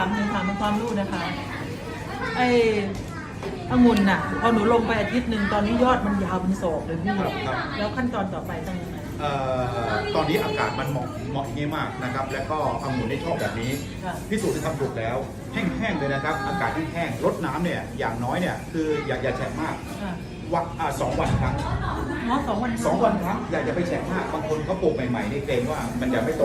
ามหนึ่งถามเป็นความรู้นะคะ ไอ้องุ่นน่ะ พอหนูลงไปอาทิตย์หนึ่งตอนนี้ยอดมันยาวเป็นศอกเลยพี่ ครับครับ แล้วขั้นตอนต่อไปต้องยังไง เอ่อตอนนี้อากาศมันเหมาะเหมาะอย่างนี้มากนะครับ แล้วก็องุ่นได้ชอบแบบนี้ ค่ะ พิสูจน์ได้ทำถูกแล้ว แห้งๆเลยนะครับ อากาศแห้งๆลดน้ำเนี่ยอย่างน้อยเนี่ยคืออย่าอย่าแฉะมากค่ะวันอ่าสองวันครั้งอ๋อสองวันสองวันครั้งอย่าอย่าไปแฉะมากบางคนเขาปลูกใหม่ๆนี่เกรงว่ามันจะไม่โต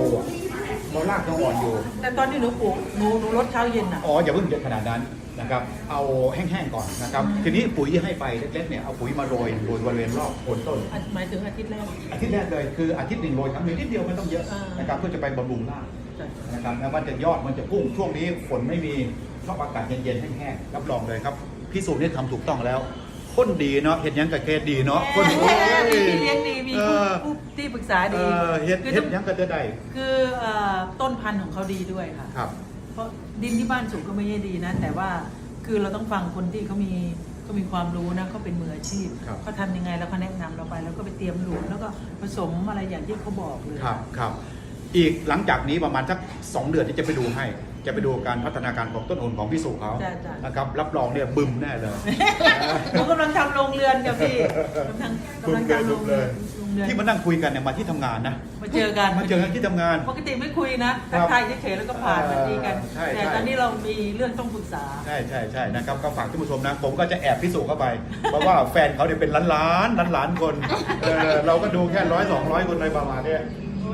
เพราะรากยังอ่อนอยู่ แต่ตอนที่หนูปลูกหนูหนูลดเช้าเย็นน่ะ อ๋ออย่าเพิ่งเยอะขนาดนั้นนะครับเอาแห้งๆก่อนนะครับอืมทีนี้ปุ๋ยที่ให้ไปเล็กๆเนี่ยเอาปุ๋ยมาโรยโรยบริเวณรอบโคนต้นอะหมายถึงอาทิตย์แรก อาทิตย์แรกเลยคืออาทิตย์หนึ่งโรยครั้งหนึ่งนิดเดียวไม่ต้องเยอะอ่าน นะครับเพื่อจะไปบำรุงรากจ้ะนะครับแล้วมันจะยอดมันจะพุ่งช่วงนี้ฝนไม่มีชอบอากาศเย็นๆแห้งๆรับรองเลยครับพี่สูตรนี่ทำถูกต้องแล้ว คนดีเนาะเห็นยังกับเคสดีเนาะคนแหมมีพี่เลี้ยงดีมีเอผู้อผู้ที่ปรึกษาเอดีอเห็ดคือเห็ต้ดองยังก็จะได้ คือเอ่อต้นพันธุ์ของเขาดีด้วยค่ะ ครับ เพราะดินที่บ้านสูงก็ไม่ใช่ดีนะ แต่ว่าคือเราต้องฟังคนที่เขามีเขามีความรู้นะเขาเป็นมืออาชีพครับ เขาทำยังไงแล้วเขาแนะนำเราไป แล้วก็ไปเตรียมหลุมแล้วก็ผสมอะไรอย่างที่เขาบอกเลย ครับครับ อีกหลังจากนี้ประมาณสักสองเดือนที่จะไปดูให้ จะไปดูการพัฒนาการของต้นโอนของพี่สุเขาจ้ะจ้ะ นะครับ รับรองเนี่ยบึมแน่เลยหนูกำลังทำโรงเรือนกับพี่กำลังกำลังทำโรงเรือนโรงเรือนที่มานั่งคุยกันเนี่ยมาที่ทำงานนะมาเจอกันมาเจอกันที่ทำงาน ปกติไม่คุยนะทักทายเฉยๆแล้วก็ผ่านมาดีกัน ใช่แต่ใช่ตอนนี้เรามีเรื่องต้องปรึกษา ใช่ใช่ใช่นะครับก็ฝากท่านผู้ชมนะ ผมก็จะแอบพิสูจน์เข้าไป เพราะว่าแฟนเขาเนี่ยเป็นล้านล้านล้านล้านๆคนเออเราก็ดูแค่ร้อยสองร้อยคนอะไรประมาณเนี้ย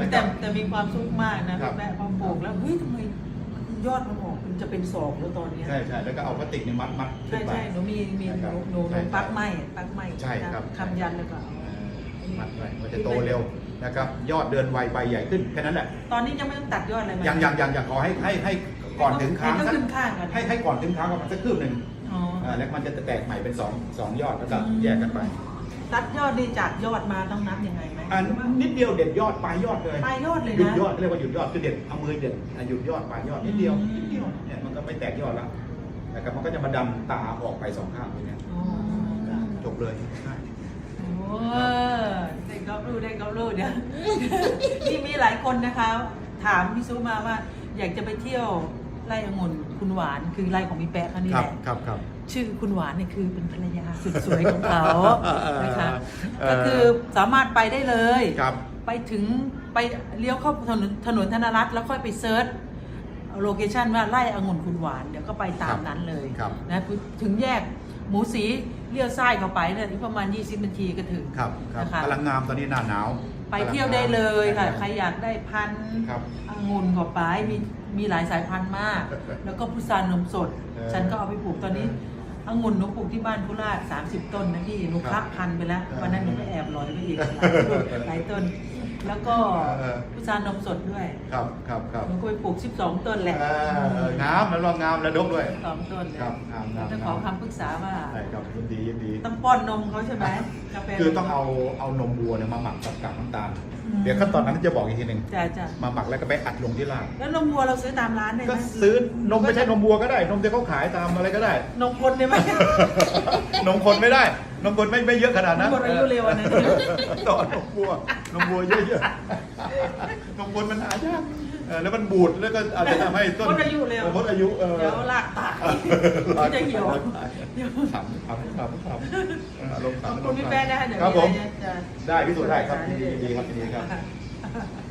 นะคแต่รับ แต่มีความสุขมากนะครับ แม่พอปลูกแล้วเฮ้ยทำไมยอดมันออกมันจะเป็นศอกแล้วตอนเนี้ยใช่ใช่แล้วก็เอาพลาสติกเนี่ยมัดมัดขึ้ใช่นไป ใช่หนูมีมีหนะครับนูหนูหใช่นูปักไม้ปักไม้ใช่ครับ คำยันแล้วก็เอามัดไว้มันจะโตเร็วนะครับ ยอดเดือนไวใบใหญ่ขึ้นแค่นั้นแหละ ตอนนี้ยังไม่ต้องตัดยอดอะไรไหมยังยังยังยังขอให้ให้ให้ก่อนถึงค้างให้สัก็ขึ้นข้างกันให้ให้ก่อนถึงค้างประมาณสักครึ่งหนึ่งอ๋อออ่าแล้วมันจะแตกใหม่เป็นสองสองยอดแล้วก็อืม แยกกันไป ตัดยอดนี่จากยอดมาต้องนับยังไงไหมอันนิดเดียวเด็ดยอดปลายยอดเลยปลายยอดเลยหยุดนะ ยอดเรียกว่าหยุดยอดคือเด็ดเอามือเด็ดอะหยุดยอดปลายยอดนิดเดียวอืม นิดเดียวเนี่ยมันก็ไม่แตกยอดแล้วนะครับมันก็จะมาดำตาออกไปสองข้างตรงเนี้ยอ๋อค่ะจบเลยง่ายโอ้ได้ก็รู้ได้ก็รู้เดี๋ยวนี่มีหลายคนนะคะ ถามพี่ซูมาว่า อยากจะไปเที่ยวไร่องุ่นคุณหวานคือไร่ของพี่แป๊ะเขานี่ครัแหบละ ครับครับ ชื่อคุณหวานเนี่ยคือเป็นภรรยาสุดสวยของเขา นะคะเอ่อ ก็คือสามารถไปได้เลยครับ ไปถึงไปเลี้ยวเข้าถนนถนนธนรัตน์แล้วค่อยไปเซิร์ชโลเคชันว่าไร่องุ่นคุณหวาน เดี๋ยวก็ไปตามนั้นเลยครับ นะถึงแยกหมูสีเลี้ยวซ้ายเข้าไปเนี่ยอีกประมาณ 20นาทีก็ถึงครับครับนะคะกำลังงามตอนนี้หน้าหนาว ไปเที่ยวได้เลยค่ะกำลังงามใครอยากได้พันธุ์ครับองุ่นก็ไปมีมีหลายสายพันธุ์มาก แล้วก็พุทรานมสดเออฉันก็เอาไปปลูกตอนนี้ องุ่นหนูปลูกที่บ้านโคราช30ต้นนะพี่หนูครับพักพันธุ์ไปแล้วเออวันนั้นหนูก็แอบลอยไปอีกหลายต้นหลายต้นแล้วก็เออพุทรานมสดด้วย ครับครับครับหนูก็ไปปลูก 12 ต้นแหละเออเอองามแล้วรองงามแล้วดกด้วยสองต้นเลยครับงามงามจะขอคำปรึกษาว่าใช่ครับยินดียินดี ต้องป้อนนมเขาใช่ไหมกาแฟคือต้องเอาเอานมวัวเนี่ยมาหมักกับกากน้ำตาลอืมเดี๋ยวขั้นตอนนั้นจะบอกอีกทีหนึ่งจ้าจ้ามาหมักแล้วก็ไปอัดลงที่รากแล้วนมวัวเราซื้อตามร้านได้ไหก็มซื้อนมไม่ใช่นมวัวก็ได้ นมที่เขาขายตามอะไรก็ได้ นมคนได้ไหมนมคนไม่ได้ นมคนไม่ไม่เยอะขนาดนั้นหมดอายุเร็วอะนะต่อนมวัวนมวัวเยอะๆนมคนมันหายากเออแล้วมันบูดแล้วก็อาจจะทำให้ต้นหมดอายุเร็วหมดอายุเออเดี๋ยวลากตายจะเหี่ยวเดี๋ยวขำขำขำขำเอออารมณ์ขอบขำคุณพี่แป๊ะนะคะเดี๋ยวครับผมมีอะไรจะได้พิสูจน์ได้ครับยินดียินดีครับยินดีครับค่ะ